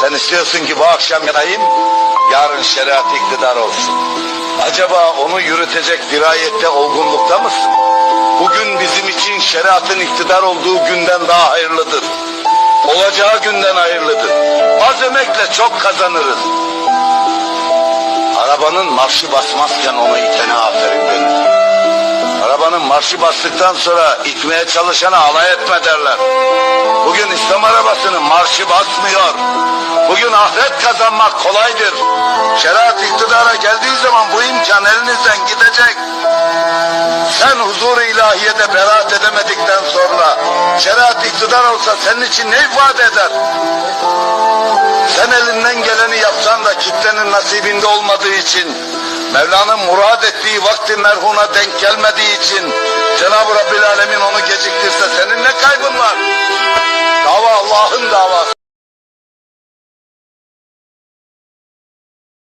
Sen istiyorsun ki bu akşam yanayım, yarın şeriat iktidar olsun. Acaba onu yürütecek dirayette, olgunlukta mısın? Bugün bizim için şeriatın iktidar olduğu günden daha hayırlıdır. Olacağı günden hayırlıdır. Az emekle çok kazanırız. Arabanın marşı basmazken onu itene aferin denir. Arabanın marşı bastıktan sonra itmeye çalışana alay etme derler. Bugün İslam arabasının marşı basmıyor. Bugün ahiret kazanmak kolaydır. Şeriat iktidara geldiği zaman bu imkan elinizden gidecek. Sen huzur-u ilahiyede beraat edemedikten sonra şeriat iktidar olsa senin için ne ifade eder? Sen elinden geleni yapsan da kitlenin nasibinde olmadığı için Mevla'nın murad ettiği vakti merhuna denk gelmediği için Cenab-ı Rabbil Alemin onu geciktirse senin ne kaybın var? Dava Allah'ın davası.